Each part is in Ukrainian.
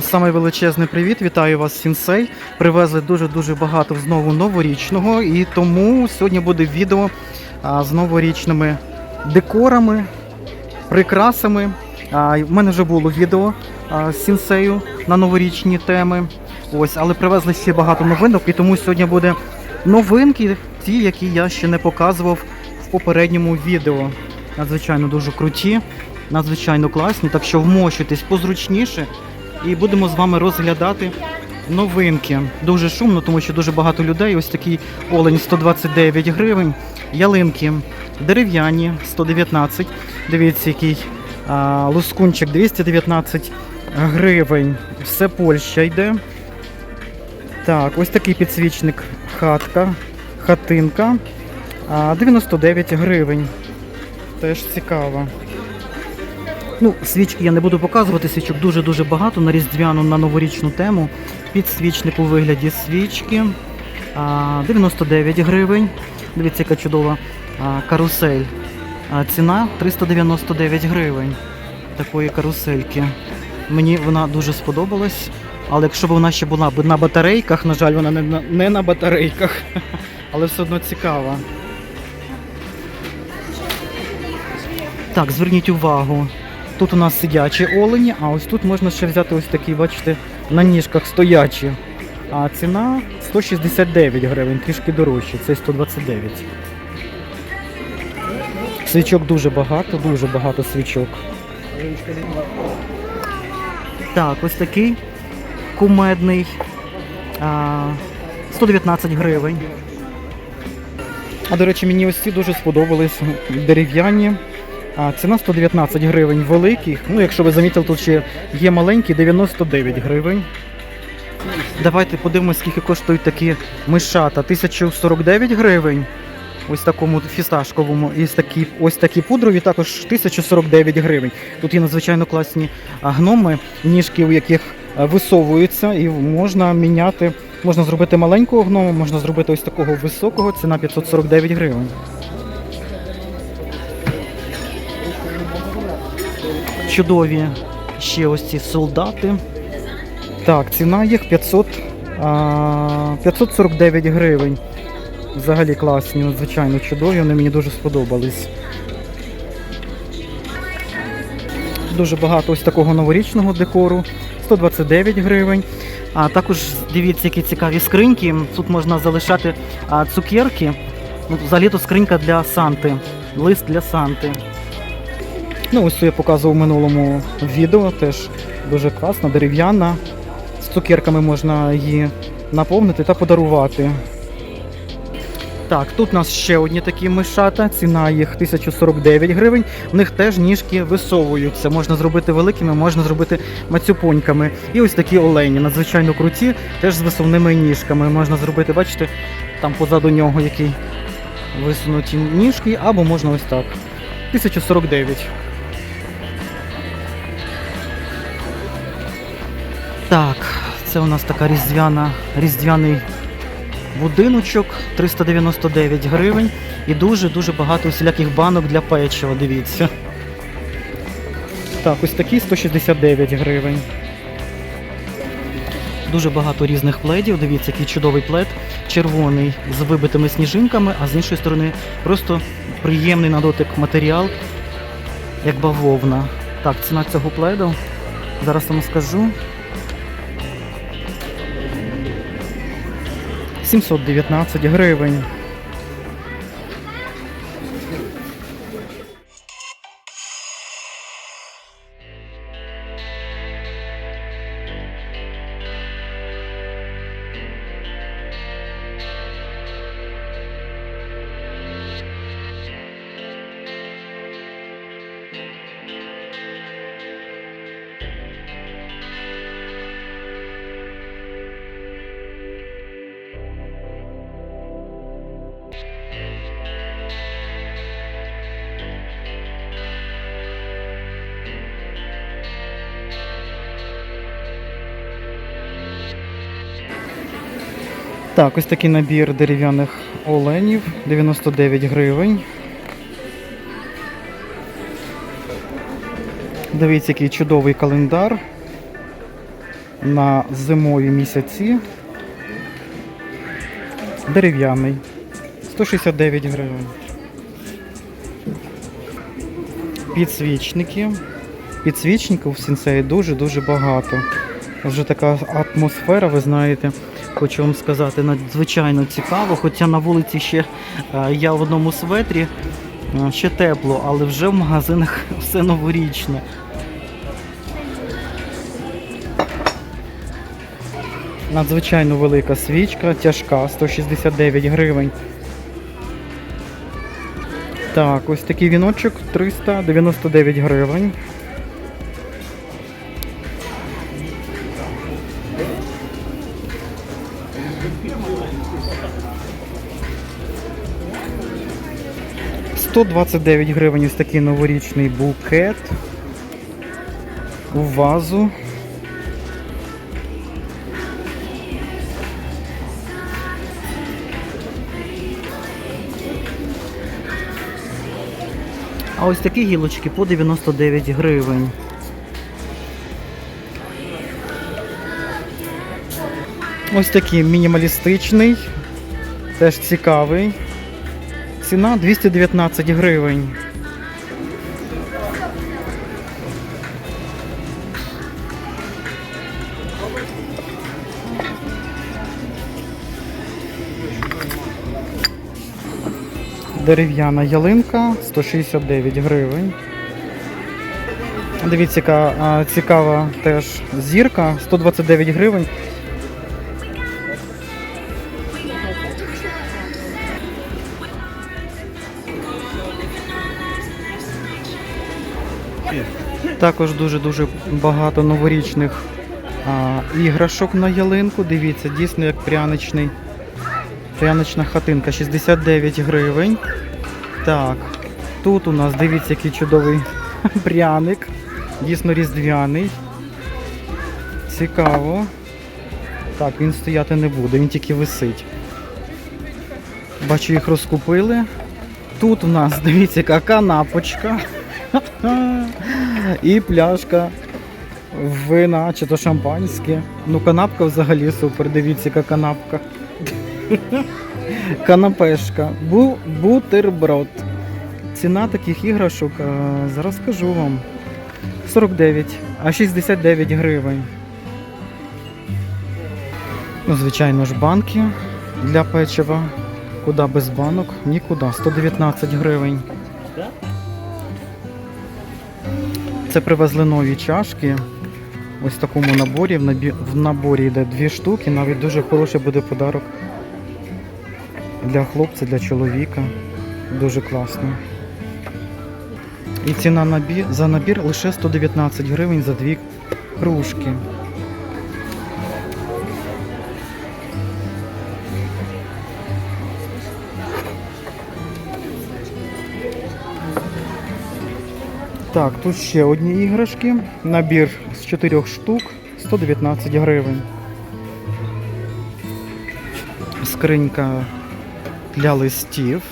Саме величезний привіт, вітаю вас, Сінсей. Привезли дуже-дуже багато знову новорічного, і тому сьогодні буде відео з новорічними декорами, прикрасами. В мене вже було відео з Сінсею на новорічні теми. Ось, але привезли ще багато новинок, і тому сьогодні буде новинки, ті, які я ще не показував в попередньому відео. Надзвичайно дуже круті, надзвичайно класні, так що вмощуйтесь позручніше і будемо з вами розглядати новинки. Дуже шумно, тому що дуже багато людей. Ось такий олень 129 гривень, ялинки дерев'яні 119. Дивіться, який а, лускунчик 219 гривень. Все Польща йде. Так, ось такий підсвічник хатка, хатинка. 99 гривень. Теж цікаво. Ну, свічки я не буду показувати, свічок дуже-дуже багато на різдвяну, на новорічну тему. Підсвічник у вигляді свічки. 99 гривень. Дивіться, яка чудова карусель. Ціна 399 гривень такої карусельки. Мені вона дуже сподобалась. Але якщо б вона ще була на батарейках, на жаль, вона не на, батарейках, але все одно цікава. Так, зверніть увагу. Тут у нас сидячі олені, а ось тут можна ще взяти ось такі, бачите, на ніжках стоячі. А ціна 169 гривень, трішки дорожче, це 129. Свічок дуже багато, дуже багато свічок. Так, ось такий кумедний. 119 гривень. А до речі, мені ось ці дуже сподобались дерев'яні. А, ціна 119 гривень великих. Ну, якщо ви замітили, тут ще є маленькі 99 гривень. Давайте подивимося, скільки коштують такі мишата. 1049 гривень. Ось такому фісташковому. І такі, ось такі пудрові також 1049 гривень. Тут є надзвичайно класні гноми, ніжки, у яких висовуються, і можна міняти. Можна зробити маленького гнома, можна зробити ось такого високого, ціна 549 гривень. Чудові ще ось ці солдати. Так, ціна їх 500, а, 549 гривень. Взагалі класні, надзвичайно чудові, вони мені дуже сподобались. Дуже багато ось такого новорічного декору. 129 гривень. А також дивіться, які цікаві скриньки. Тут можна залишати цукерки. Ну, взагалі то скринька для Санти. Лист для Санти. Ну, ось я показував в минулому відео, теж дуже класна, дерев'яна. З цукерками можна її наповнити та подарувати. Так, тут у нас ще одні такі мишата, ціна їх 1049 гривень. В них теж ніжки висовуються. Можна зробити великими, можна зробити мацюпоньками. І ось такі олені, надзвичайно круті, теж з висувними ніжками. Можна зробити, бачите, там позаду нього який висунуті ніжки, або можна ось так. 1049. Так, це у нас така різдвяна, різдвяний будиночок 399 гривень і дуже-дуже багато усіляких банок для печива, дивіться. Так, ось такі 169 гривень. Дуже багато різних пледів. Дивіться, який чудовий плед. Червоний з вибитими сніжинками, а з іншої сторони просто приємний на дотик матеріал, як бавовна. Так, ціна цього пледу. Зараз вам скажу. 719 гривень. Так, ось такий набір дерев'яних оленів 99 гривень. Дивіться, який чудовий календар. на зимові місяці. Дерев'яний. 169 гривень. Підсвічники. Підсвічників в сінсеї дуже-дуже багато. Вже така атмосфера, ви знаєте, хочу вам сказати, надзвичайно цікаво. Хоча на вулиці ще е, я в одному светрі, е, ще тепло, але вже в магазинах все новорічне. Надзвичайно велика свічка, тяжка, 169 гривень. Так, ось такий віночок 399 гривень. Сто двадцять дев'ять гривень ось такий новорічний букет у вазу. А ось такі гілочки по 99 гривень. Ось такий мінімалістичний, теж цікавий. Ціна 219 гривень. Дерев'яна ялинка 169 гривень. Дивіться, яка цікава теж зірка 129 гривень. Також дуже-дуже багато новорічних а, іграшок на ялинку. Дивіться, дійсно як пряничний. Прянична хатинка 69 гривень. Так, тут у нас дивіться, який чудовий пряник. Дійсно різдвяний. Цікаво. Так, він стояти не буде, він тільки висить. Бачу, їх розкупили. Тут у нас, дивіться, яка канапочка. І пляшка вина, чи то шампанське. Ну, канапка взагалі супер. Дивіться, яка канапка. Канапешка. Бу бутерброд. Ціна таких іграшок, а, зараз скажу вам. 49, а 69 гривень. Ну, звичайно ж, банки для печива. Куди без банок? Нікуди. 119 гривень. Це привезли нові чашки. Ось в такому наборі. В, наборі йде дві штуки. Навіть дуже хороший буде подарок для хлопця, для чоловіка. Дуже класно. І ціна за набір лише 119 гривень за дві кружки. Так, тут ще одні іграшки. Набір з 4 штук 119 гривень. Скринька для листів.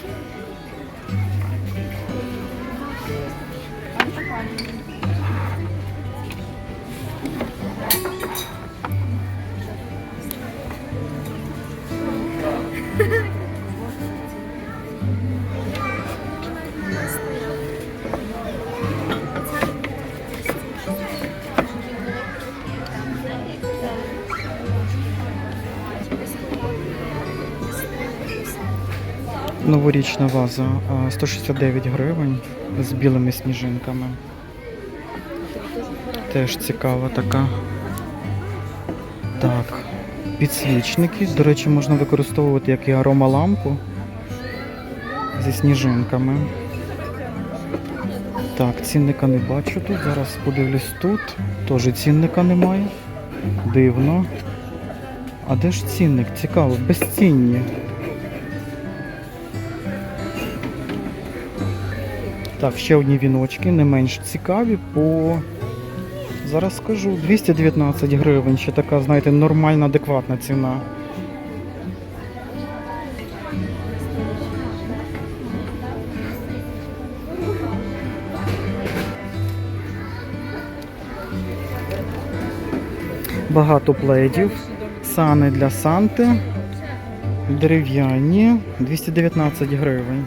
Новорічна ваза 169 гривень з білими сніжинками. Теж цікава така. Так, підсвічники. До речі, можна використовувати як і аромалампу зі сніжинками. Так, цінника не бачу тут. Зараз подивлюсь тут. Теж цінника немає. Дивно. А де ж цінник? Цікаво, безцінні. Так, ще одні віночки, не менш цікаві по. Зараз скажу, 219 гривень. Ще така, знаєте, нормальна, адекватна ціна. Багато пледів, сани для Санти, дерев'яні, 219 гривень.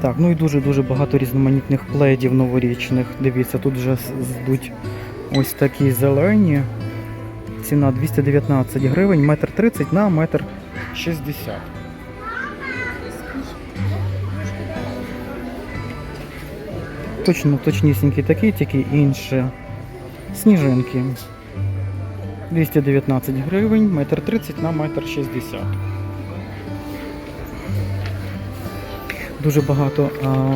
Так, ну і дуже-дуже багато різноманітних пледів новорічних. Дивіться, тут вже здуть ось такі зелені. Ціна 219 гривень, метр 30 на метр 60. Точно, точнісінький такий, тільки інше. Сніжинки. 219 гривень, метр 30 на метр 60. Дуже багато а,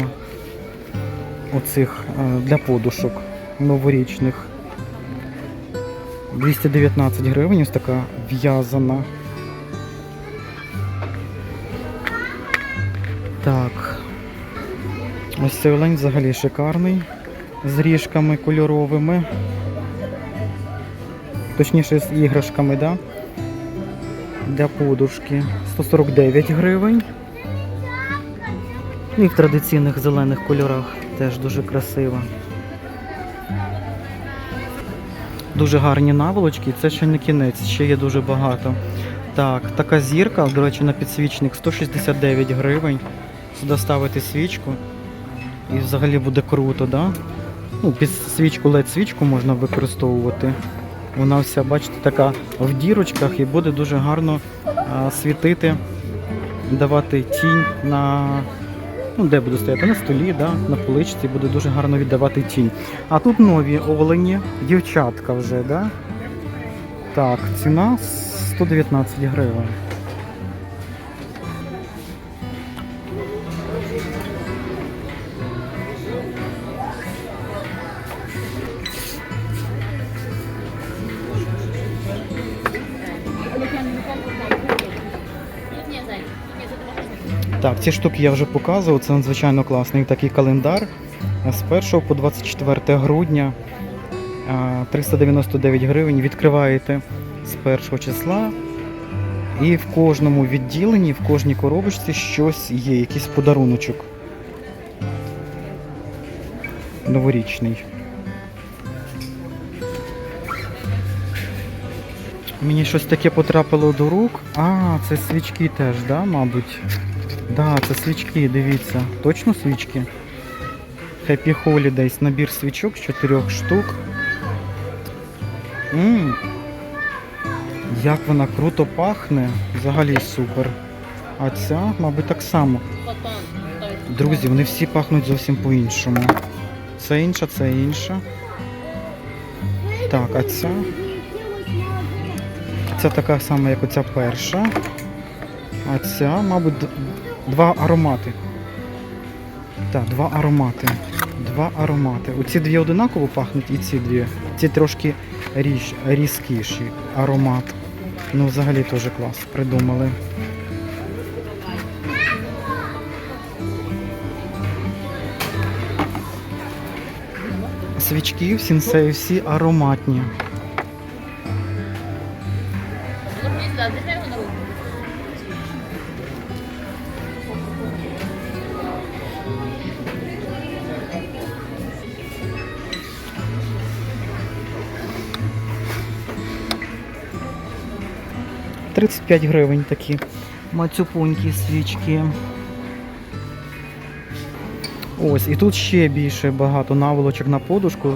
оцих а, для подушок новорічних. 219 гривень, ось така в'язана. Так. Ось цей олень взагалі шикарний. З ріжками кольоровими. Точніше, з іграшками, да? Для подушки. 149 гривень. І в традиційних зелених кольорах теж дуже красиво. Дуже гарні наволочки, це ще не кінець, ще є дуже багато. Так, така зірка, до речі, на підсвічник 169 гривень. Сюди ставити свічку. І взагалі буде круто, да? Ну, під свічку led свічку можна використовувати. Вона вся, бачите, така в дірочках і буде дуже гарно а, світити, давати тінь на. Ну, де буде стояти? На столі, да? на поличці буде дуже гарно віддавати тінь. А тут нові олені, дівчатка вже, да? Так, ціна 119 гривень. Так, ці штуки я вже показував, це надзвичайно класний такий календар. З 1 по 24 грудня 399 гривень відкриваєте з першого числа. І в кожному відділенні, в кожній коробочці щось є, якийсь подаруночок. Новорічний. Мені щось таке потрапило до рук. А, це свічки теж, да, мабуть. Да, це свічки, дивіться. Точно свічки? Happy Holidays, набір свічок з чотирьох штук. Ммм. Як вона круто пахне. Взагалі супер. А ця, мабуть, так само. Друзі, вони всі пахнуть зовсім по-іншому. Це інша, це інша. Так, а ця. Це така сама, як оця перша. А ця, мабуть, два аромати. Так, два аромати. Два аромати. Оці дві одинаково пахнуть і ці дві. Ці трошки ріж, різкіші аромат. Ну, взагалі теж клас. Придумали. Свічки в сінсеї всі ароматні. Тридцять п'ять гривень такі мацюпунькі свічки. Ось, і тут ще більше багато наволочок на подушку.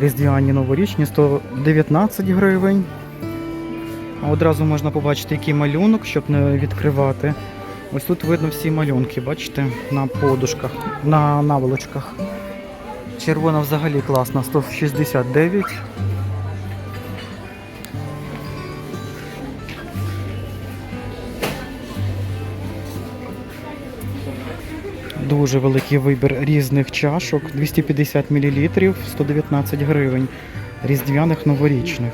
Різдвяні новорічні 119 гривень. Одразу можна побачити, який малюнок, щоб не відкривати. Ось тут видно всі малюнки, бачите, на подушках, на наволочках. Червона взагалі класна, 169. Дуже великий вибір різних чашок, 250 мл, 119 гривень, різдвяних новорічних.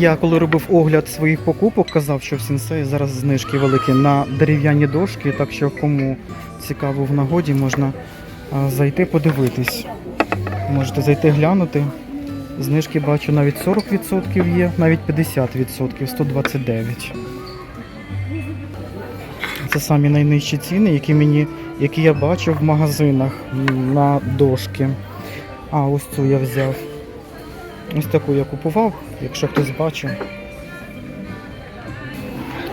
Я коли робив огляд своїх покупок, казав, що в Сінсей зараз знижки великі на дерев'яні дошки, так що кому цікаво в нагоді, можна зайти подивитись. Можете зайти глянути. Знижки бачу навіть 40% є, навіть 50%, 129. Це самі найнижчі ціни, які мені, які я бачив в магазинах на дошки. А, ось цю я взяв. Ось таку я купував, якщо хтось бачив.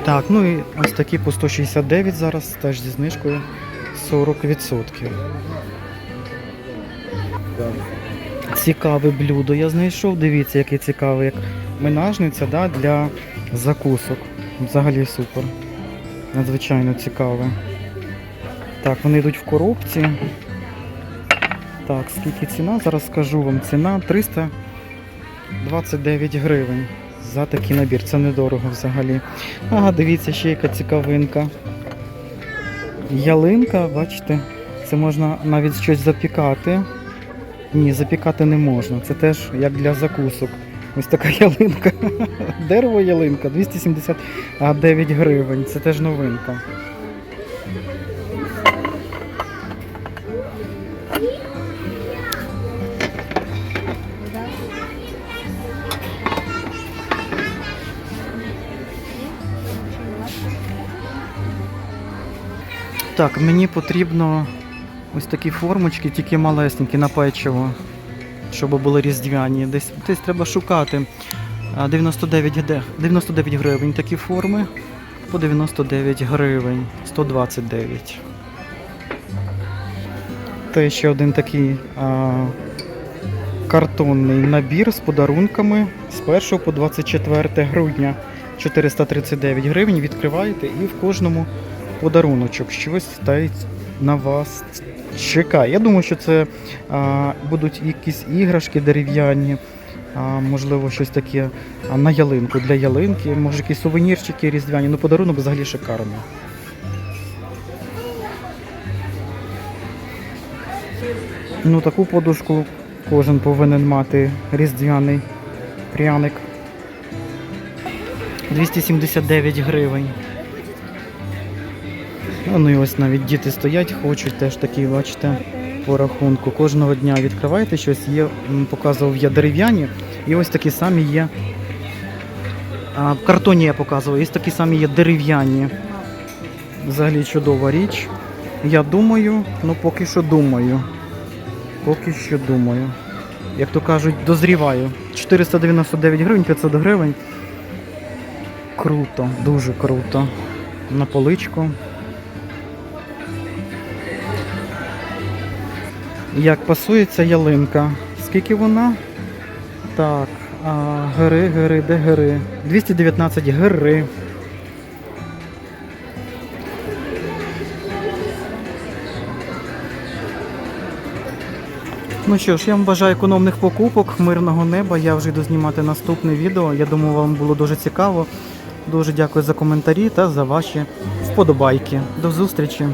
Так, ну і ось такі по 169 зараз, теж зі знижкою 40%. Цікаве блюдо я знайшов. Дивіться, яке цікаве, як минажниця да, для закусок. Взагалі супер. Надзвичайно цікаве. Так, вони йдуть в коробці. Так, скільки ціна? Зараз скажу вам. Ціна 329 гривень за такий набір. Це недорого взагалі. Ага, дивіться, ще яка цікавинка. Ялинка, бачите, це можна навіть щось запікати. Ні, запікати не можна. Це теж як для закусок. Ось така ялинка. Дерево ялинка 279 гривень. Це теж новинка. Так, мені потрібно ось такі формочки, тільки малесенькі на печиво, щоб були різдвяні. Десь, десь треба шукати. 99, 99 гривень такі форми. По 99 гривень, 129. Та ще один такий а, картонний набір з подарунками з 1 по 24 грудня. 439 гривень. Відкриваєте і в кожному подаруночок. Щось та на вас чекає. Я думаю, що це а, будуть якісь іграшки дерев'яні, можливо, щось таке на ялинку для ялинки, може якісь сувенірчики різдвяні. Ну, подарунок взагалі шикарний. Ну, таку подушку кожен повинен мати різдвяний пряник. 279 гривень. А, Ну і ось навіть діти стоять, хочуть теж такі, бачите, по рахунку. Кожного дня відкриваєте щось, є, показував я дерев'яні, і ось такі самі є. А, в картоні я показував, ось такі самі є дерев'яні. Взагалі чудова річ. Я думаю, ну поки що думаю. Поки що думаю. Як то кажуть, дозріваю. 499 гривень, 500 гривень. Круто, дуже круто. На поличку. Як пасується ялинка. Скільки вона? Так, а, гири, гири, де гири? 219 гири. Ну що ж, я вам бажаю економних покупок, мирного неба. Я вже йду знімати наступне відео. Я думаю, вам було дуже цікаво. Дуже дякую за коментарі та за ваші вподобайки. До зустрічі!